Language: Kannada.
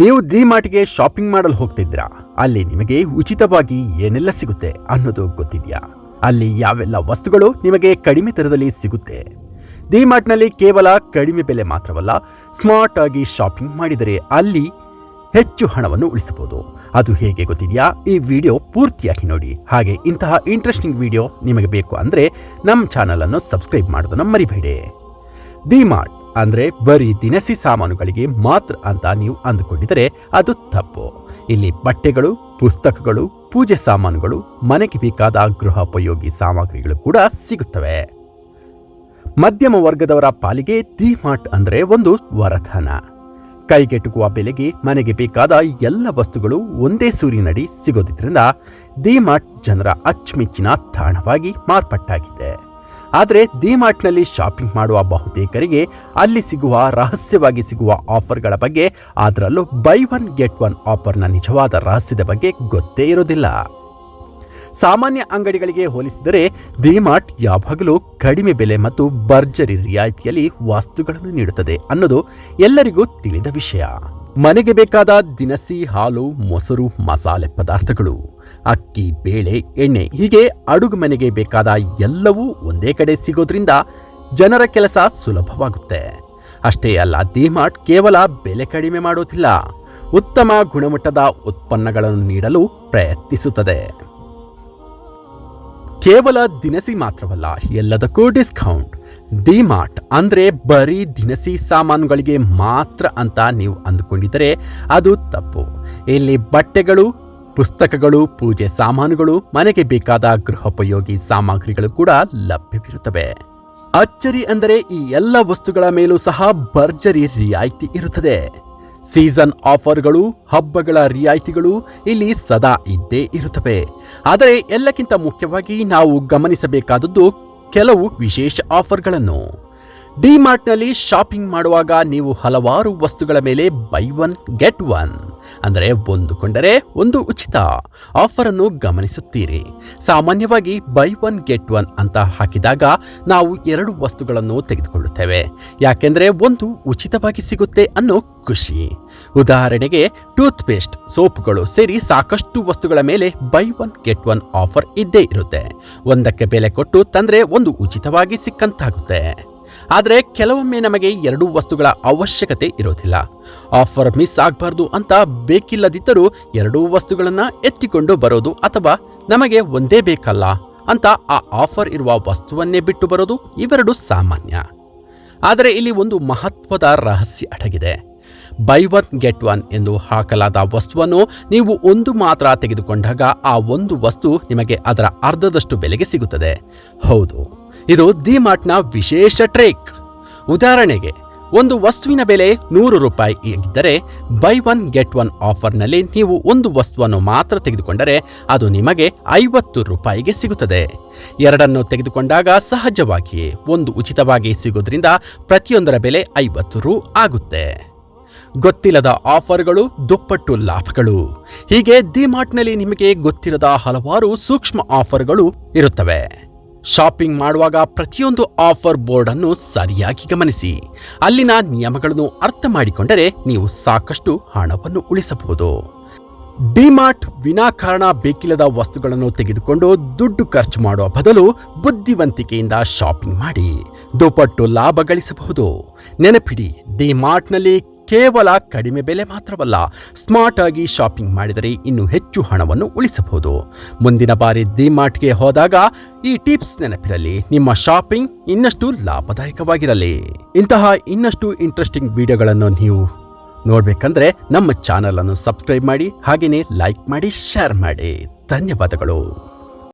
ನೀವು ಡಿಮಾರ್ಟ್ಗೆ ಶಾಪಿಂಗ್ ಮಾಡಲು ಹೋಗ್ತಿದ್ರಾ ಅಲ್ಲಿ ನಿಮಗೆ ಉಚಿತವಾಗಿ ಏನೆಲ್ಲ ಸಿಗುತ್ತೆ ಅನ್ನೋದು ಗೊತ್ತಿದೆಯಾ? ಅಲ್ಲಿ ಯಾವೆಲ್ಲ ವಸ್ತುಗಳು ನಿಮಗೆ ಕಡಿಮೆ ದರದಲ್ಲಿ ಸಿಗುತ್ತೆ? ಡಿಮಾರ್ಟ್ನಲ್ಲಿ ಕೇವಲ ಕಡಿಮೆ ಬೆಲೆ ಮಾತ್ರವಲ್ಲ, ಸ್ಮಾರ್ಟ್ ಆಗಿ ಶಾಪಿಂಗ್ ಮಾಡಿದರೆ ಅಲ್ಲಿ ಹೆಚ್ಚು ಹಣವನ್ನು ಉಳಿಸಬಹುದು. ಅದು ಹೇಗೆ ಗೊತ್ತಿದೆಯಾ? ಈ ವಿಡಿಯೋ ಪೂರ್ತಿಯಾಗಿ ನೋಡಿ. ಹಾಗೆ ಇಂತಹ ಇಂಟ್ರೆಸ್ಟಿಂಗ್ ವಿಡಿಯೋ ನಿಮಗೆ ಬೇಕು ಅಂದರೆ ನಮ್ಮ ಚಾನಲನ್ನು ಸಬ್ಸ್ಕ್ರೈಬ್ ಮಾಡೋದನ್ನು ಮರಿಬೇಡಿ. ಡಿಮಾರ್ಟ್ ಅಂದ್ರೆ ಬರೀ ದಿನಸಿ ಸಾಮಾನುಗಳಿಗೆ ಮಾತ್ರ ಅಂತ ನೀವು ಅಂದುಕೊಂಡಿದ್ದರೆ ಅದು ತಪ್ಪು. ಇಲ್ಲಿ ಬಟ್ಟೆಗಳು, ಪುಸ್ತಕಗಳು, ಪೂಜೆ ಸಾಮಾನುಗಳು, ಮನೆಗೆ ಬೇಕಾದ ಗೃಹೋಪಯೋಗಿ ಸಾಮಗ್ರಿಗಳು ಕೂಡ ಸಿಗುತ್ತವೆ. ಮಧ್ಯಮ ವರ್ಗದವರ ಪಾಲಿಗೆ ಡಿಮಾರ್ಟ್ ಅಂದ್ರೆ ಒಂದು ವರಧನ. ಕೈಗೆಟುಕುವ ಬೆಲೆಗೆ ಮನೆಗೆ ಬೇಕಾದ ಎಲ್ಲ ವಸ್ತುಗಳು ಒಂದೇ ಸೂರಿನಡಿ ಸಿಗೋದ್ರಿಂದ ಡಿಮಾರ್ಟ್ ಜನರ ಅಚ್ಚುಮೆಚ್ಚಿನ ತಾಣವಾಗಿ ಮಾರ್ಪಟ್ಟಾಗಿದೆ. ಆದರೆ ಡಿಮಾರ್ಟ್ನಲ್ಲಿ ಶಾಪಿಂಗ್ ಮಾಡುವ ಬಹುತೇಕರಿಗೆ ಅಲ್ಲಿ ಸಿಗುವ ರಹಸ್ಯವಾಗಿ ಸಿಗುವ ಆಫರ್ಗಳ ಬಗ್ಗೆ ಅದರಲ್ಲೂ ಬೈ ಒನ್, ಗೆಟ್ ಒನ್ ಆಫರ್ನ ನಿಜವಾದ ರಹಸ್ಯದ ಬಗ್ಗೆ ಗೊತ್ತೇ ಇರೋದಿಲ್ಲ. ಸಾಮಾನ್ಯ ಅಂಗಡಿಗಳಿಗೆ ಹೋಲಿಸಿದರೆ ಡಿಮಾರ್ಟ್ ಯಾವಾಗಲೂ ಕಡಿಮೆ ಬೆಲೆ ಮತ್ತು ಭರ್ಜರಿ ರಿಯಾಯಿತಿಯಲ್ಲಿ ವಸ್ತುಗಳನ್ನು ನೀಡುತ್ತದೆ ಅನ್ನೋದು ಎಲ್ಲರಿಗೂ ತಿಳಿದ ವಿಷಯ. ಮನೆಗೆ ಬೇಕಾದ ದಿನಸಿ ಹಾಲು, ಮೊಸರು, ಮಸಾಲೆ ಪದಾರ್ಥಗಳು. ಅಕ್ಕಿ, ಬೇಳೆ, ಎಣ್ಣೆ ಹೀಗೆ ಅಡುಗೆ ಮನೆಗೆ ಬೇಕಾದ ಎಲ್ಲವೂ ಒಂದೇ ಕಡೆ ಸಿಗೋದ್ರಿಂದ ಜನರ ಕೆಲಸ ಸುಲಭವಾಗುತ್ತೆ. ಅಷ್ಟೇ ಅಲ್ಲ, ಡಿಮಾರ್ಟ್ ಕೇವಲ ಬೆಲೆ ಕಡಿಮೆ ಮಾಡೋದಿಲ್ಲ. ಉತ್ತಮ ಗುಣಮಟ್ಟದ ಉತ್ಪನ್ನಗಳನ್ನು ನೀಡಲು ಪ್ರಯತ್ನಿಸುತ್ತದೆ. ಕೇವಲ ದಿನಸಿ ಮಾತ್ರವಲ್ಲ, ಎಲ್ಲದಕ್ಕೂ ಡಿಸ್ಕೌಂಟ್. ಡಿಮಾರ್ಟ್ ಅಂದರೆ ಬರೀ ದಿನಸಿ ಸಾಮಾನುಗಳಿಗೆ ಮಾತ್ರ ಅಂತ ನೀವು ಅಂದುಕೊಂಡಿದ್ದರೆ ಅದು ತಪ್ಪು. ಇಲ್ಲಿ ಬಟ್ಟೆಗಳು ಪುಸ್ತಕಗಳು, ಪೂಜೆ ಸಾಮಾನುಗಳು, ಮನೆಗೆ ಬೇಕಾದ ಗೃಹೋಪಯೋಗಿ ಸಾಮಗ್ರಿಗಳು ಕೂಡ ಲಭ್ಯವಿರುತ್ತವೆ. ಅಚ್ಚರಿ ಅಂದರೆ ಈ ಎಲ್ಲ ವಸ್ತುಗಳ ಮೇಲೂ ಸಹ ಭರ್ಜರಿ ರಿಯಾಯಿತಿ ಇರುತ್ತದೆ. ಸೀಸನ್ ಆಫರ್ಗಳು, ಹಬ್ಬಗಳ ರಿಯಾಯಿತಿಗಳು ಇಲ್ಲಿ ಸದಾ ಇದ್ದೇ ಇರುತ್ತವೆ. ಆದರೆ ಎಲ್ಲಕ್ಕಿಂತ ಮುಖ್ಯವಾಗಿ ನಾವು ಗಮನಿಸಬೇಕಾದದ್ದು ಕೆಲವು ವಿಶೇಷ ಆಫರ್ಗಳನ್ನು. ಡಿಮಾರ್ಟ್ನಲ್ಲಿ ಶಾಪಿಂಗ್ ಮಾಡುವಾಗ ನೀವು ಹಲವಾರು ವಸ್ತುಗಳ ಮೇಲೆ ಬೈ ಒನ್ ಗೆಟ್ ಒನ್. ಅಂದರೆ ಒಂದು ಕೊಂಡರೆ ಒಂದು ಉಚಿತ ಆಫರ್ ಅನ್ನು ಗಮನಿಸುತ್ತೀರಿ. ಸಾಮಾನ್ಯವಾಗಿ ಬೈ ಒನ್ ಗೆಟ್ ಒನ್ ಅಂತ ಹಾಕಿದಾಗ ನಾವು ಎರಡು ವಸ್ತುಗಳನ್ನು ತೆಗೆದುಕೊಳ್ಳುತ್ತೇವೆ. ಯಾಕೆಂದರೆ ಒಂದು ಉಚಿತವಾಗಿ ಸಿಗುತ್ತೆ ಅನ್ನೋ ಖುಷಿ. ಉದಾಹರಣೆಗೆ ಟೂತ್ ಪೇಸ್ಟ್ ಸೋಪ್ಗಳು ಸೇರಿ ಸಾಕಷ್ಟು ವಸ್ತುಗಳ ಮೇಲೆ buy one get one offer ಇದ್ದೇ ಇರುತ್ತೆ. ಒಂದಕ್ಕೆ ಬೆಲೆ ಕೊಟ್ಟು ತಂದರೆ ಒಂದು ಉಚಿತವಾಗಿ ಸಿಕ್ಕಂತಾಗುತ್ತೆ. ಆದರೆ ಕೆಲವೊಮ್ಮೆ ನಮಗೆ ಎರಡೂ ವಸ್ತುಗಳ ಅವಶ್ಯಕತೆ ಇರೋದಿಲ್ಲ. ಆಫರ್ ಮಿಸ್ ಆಗಬಾರ್ದು ಅಂತ ಬೇಕಿಲ್ಲದಿದ್ದರೂ ಎರಡೂ ವಸ್ತುಗಳನ್ನು ಎತ್ತಿಕೊಂಡು ಬರೋದು ಅಥವಾ ನಮಗೆ ಒಂದೇ ಬೇಕಲ್ಲ ಅಂತ ಆ ಆಫರ್ ಇರುವ ವಸ್ತುವನ್ನೇ ಬಿಟ್ಟು ಬರೋದು ಇವೆರಡು ಸಾಮಾನ್ಯ. ಆದರೆ ಇಲ್ಲಿ ಒಂದು ಮಹತ್ವದ ರಹಸ್ಯ ಅಡಗಿದೆ. ಬೈ ಒನ್, ಗೆಟ್ ಒನ್ ಎಂದು ಹಾಕಲಾದ ವಸ್ತುವನ್ನು ನೀವು ಒಂದು ಮಾತ್ರ ತೆಗೆದುಕೊಂಡಾಗ ಆ ಒಂದು ವಸ್ತು ನಿಮಗೆ ಅದರ ಅರ್ಧದಷ್ಟು ಬೆಲೆಗೆ ಸಿಗುತ್ತದೆ. ಹೌದು. ಇದು ದಿ ಮಾರ್ಟ್ನ ವಿಶೇಷ ಟ್ರೇಕ್. ಉದಾಹರಣೆಗೆ, ಒಂದು ವಸ್ತುವಿನ ಬೆಲೆ ನೂರು ರೂಪಾಯಿ ಇದ್ದರೆ ಬೈ ಒನ್ ಗೆಟ್ ಒನ್ ಆಫರ್ನಲ್ಲಿ ನೀವು ಒಂದು ವಸ್ತುವನ್ನು ಮಾತ್ರ ತೆಗೆದುಕೊಂಡರೆ ಅದು ನಿಮಗೆ ಐವತ್ತು ರೂಪಾಯಿಗೆ ಸಿಗುತ್ತದೆ. ಎರಡನ್ನು ತೆಗೆದುಕೊಂಡಾಗ ಸಹಜವಾಗಿಯೇ ಒಂದು ಉಚಿತವಾಗಿ ಸಿಗೋದ್ರಿಂದ ಪ್ರತಿಯೊಂದರ ಬೆಲೆ ಐವತ್ತು ರು ಆಗುತ್ತೆ. ಗೊತ್ತಿಲ್ಲದ ಆಫರ್ಗಳು, ದುಪ್ಪಟ್ಟು ಲಾಭಗಳು. ಹೀಗೆ ದಿ ಮಾರ್ಟ್ನಲ್ಲಿ ನಿಮಗೆ ಗೊತ್ತಿರದ ಹಲವಾರು ಸೂಕ್ಷ್ಮ ಆಫರ್ಗಳು ಇರುತ್ತವೆ. ಶಾಪಿಂಗ್ ಮಾಡುವಾಗ ಪ್ರತಿಯೊಂದು ಆಫರ್ ಬೋರ್ಡ್ ಅನ್ನು ಸರಿಯಾಗಿ ಗಮನಿಸಿ. ಅಲ್ಲಿನ ನಿಯಮಗಳನ್ನು ಅರ್ಥ ಮಾಡಿಕೊಂಡರೆ ನೀವು ಸಾಕಷ್ಟು ಹಣವನ್ನು ಉಳಿಸಬಹುದು. ಡಿಮಾರ್ಟ್ ವಿನಾಕಾರಣ ಬೇಕಿಲ್ಲದ ವಸ್ತುಗಳನ್ನು ತೆಗೆದುಕೊಂಡು ದುಡ್ಡು ಖರ್ಚು ಮಾಡುವ ಬದಲು ಬುದ್ಧಿವಂತಿಕೆಯಿಂದ ಶಾಪಿಂಗ್ ಮಾಡಿ. ದುಪಟ್ಟು ಲಾಭ ಗಳಿಸಬಹುದು. ನೆನಪಿಡಿ, ಡಿಮಾರ್ಟ್ನಲ್ಲಿ ಕೇವಲ ಕಡಿಮೆ ಬೆಲೆ ಮಾತ್ರವಲ್ಲ ಸ್ಮಾರ್ಟ್ ಆಗಿ ಶಾಪಿಂಗ್ ಮಾಡಿದರೆ ಇನ್ನೂ ಹೆಚ್ಚು ಹಣವನ್ನು ಉಳಿಸಬಹುದು. ಮುಂದಿನ ಬಾರಿ ಡಿಮಾರ್ಟ್ಗೆ ಹೋದಾಗ ಈ ಟಿಪ್ಸ್ ನೆನಪಿರಲಿ. ನಿಮ್ಮ ಶಾಪಿಂಗ್ ಇನ್ನಷ್ಟು ಲಾಭದಾಯಕವಾಗಿರಲಿ. ಇಂತಹ ಇನ್ನಷ್ಟು ಇಂಟ್ರೆಸ್ಟಿಂಗ್ ವಿಡಿಯೋಗಳನ್ನು ನೀವು ನೋಡಬೇಕಂದ್ರೆ ನಮ್ಮ ಚಾನಲ್ ಅನ್ನು ಸಬ್ಸ್ಕ್ರೈಬ್ ಮಾಡಿ ಹಾಗೆಯೇ ಲೈಕ್ ಮಾಡಿ ಶೇರ್ ಮಾಡಿ. ಧನ್ಯವಾದಗಳು.